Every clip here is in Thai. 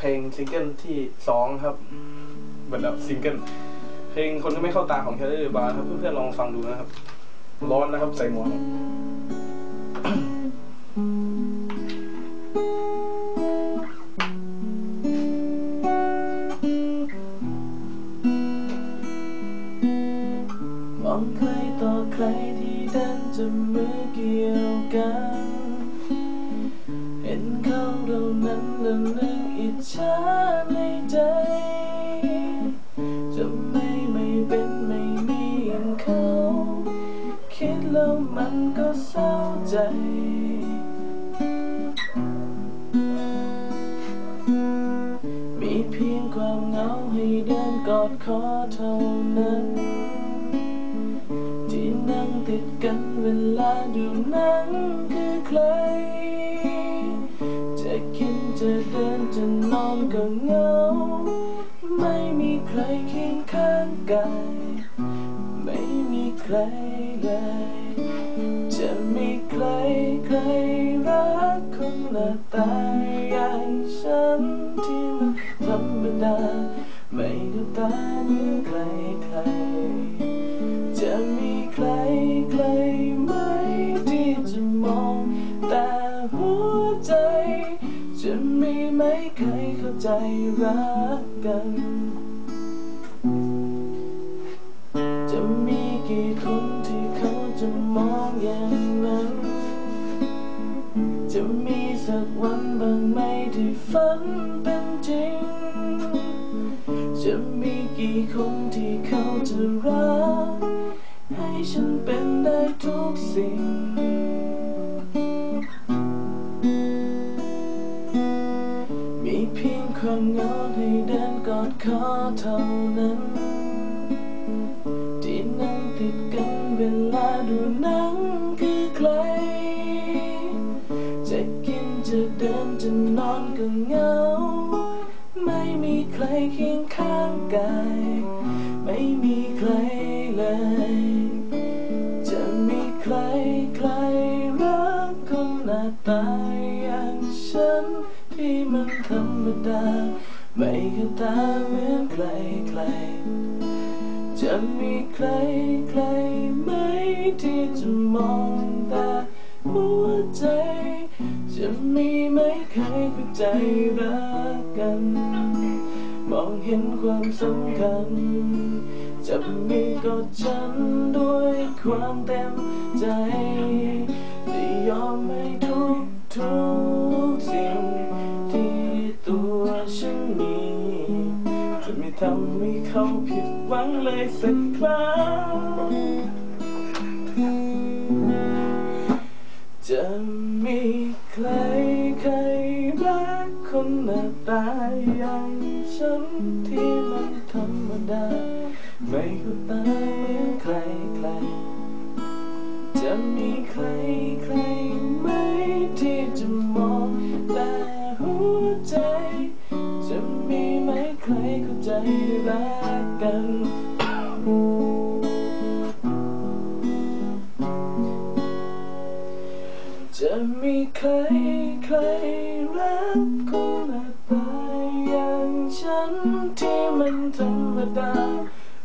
พลงซิงเกิลที่สองครับเบัดแล้วซิงเกิลเพลงคนก็ไม่เข้าตาของแคลรี่บาร์ครับเพื่อนๆลองฟังดูนะครับ ร้อนนะครับใส่หมวกมองใครต่อใครที่ดินจะมือเกี่ยวกัน ไม่ไม่เป็นไม่มีอย่างเขา คิดแล้วมันก็เศร้าใจ มีเพียงความเหงาให้เดินกอดคอเท่านั้น ที่นั่งติดกันเวลาดูหนังคือใคร จะกินจะเดินจะนอนก็เหงา ใครเคียงข้างกายไม่มีใครเลย จะมีใครใครรักคนหน้าตาอย่างฉันที่มันธรรมดา ไม่ดูตาเหมือนใครใคร จะมีใครใครไหมที่จะมองแต่หัวใจ จะมีไหมใครเข้าใจรักกัน จะมีกี่คนที่เขาจะมองอย่างนั้น จะมีสักวันบางไหมที่ฝันเป็นจริง จะมีกี่คนที่เขาจะรัก ให้ฉันเป็นได้ทุกสิ่งมีเพียงความเหงาให้เดินกอ ดคอเท่านั้นที่นั่งติดกันเวลาดูหนังคือใคร จะกินจะเดินจะนอนก็เหงา ไม่มีใครเคียงข้างกาย ไม่มีใครเลย จะมีใครใครรักคนหน้าตาอย่างฉันที่มันธรรมดา ไม่เข้าตาเหมือนใครใครจะมีใครใครไหมที่จะมองต่หัวใจ จะมีไหมใครเข้าใจรักกัน มองเห็นความสำคัญ จะมีก็ฉันด้วยความเต็มใจที่ยอมให้ทุกทุก มีจะไม่ทำให้เขาผิดหวังเลยสักครั้งจะมีใครใครรักคนหน้าตาอย่างฉันที่มันธรรมดา ไม่เข้าตาเหมือนใครใคร จะมีใครใคร กัน จะมีใครใครรักคนหน้าตาอย่างฉันที่มันธรรมดา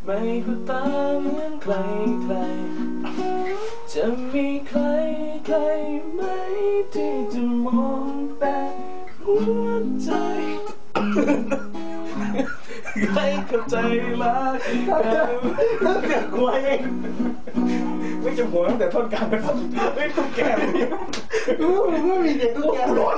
ไม่เข้าตาเหมือนใครใคร จะมีใครใครไหมที่จะมองแต่หัวใจ ใครเข้าใจรักกันเกิดหัวเองไม่จะหัวตั้งแต่ท่อนกลางไปท่อนไม่ต้องแก่เลยไม่มีเด็กทุกอย่างร้อน